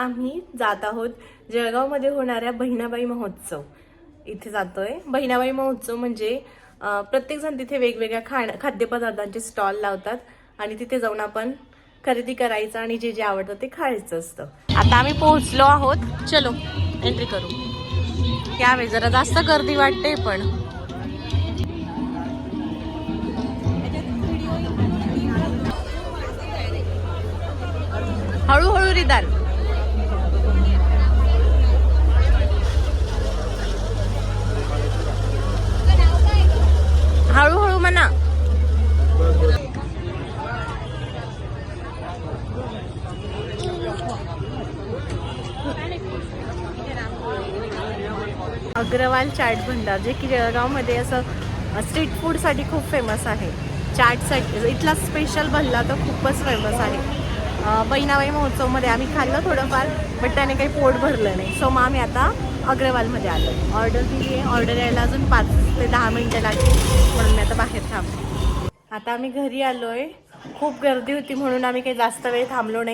आम्ही जात आहोत जळगावमध्ये होणाऱ्या बहिणाबाई महोत्सव. इथे जातोय. बहिणाबाई महोत्सव म्हणजे प्रत्येकजण तिथे वेगवेगळ्या खाण खाद्यपदार्थांचे स्टॉल लावतात आणि तिथे जाऊन आपण खरेदी करायचं आणि जे जे आवडतं ते खायचं असतं. आता आम्ही पोहोचलो आहोत. चलो एंट्री करू. यावेळी जरा जास्त गर्दी वाटते पण. हळूहळू रिदान हळूहळू म्हणा अग्रवाल चाट भंडार जे की जळगावमध्ये असं स्ट्रीट फूडसाठी खूप फेमस आहे. चाटसाठी इथला स्पेशल भल्ला तर खूपच फेमस आहे. बहिणाबाई महोत्सवमध्ये आम्ही खाल्लं थोडंफार बट त्याने काही पोट भरलं नाही. सो मग आम्ही आता अग्रवालमध्ये आलो. ऑर्डर दिली आहे ऑर्डर यायला अजून पाच ते दहा मिनटं लागतील. म्हणून मी आता बाहेर थांबते आता आम्ही घरी आलो आहे खूप गर्दी होती म्हणून आम्ही काही जास्त वेळ थांबलो नाही.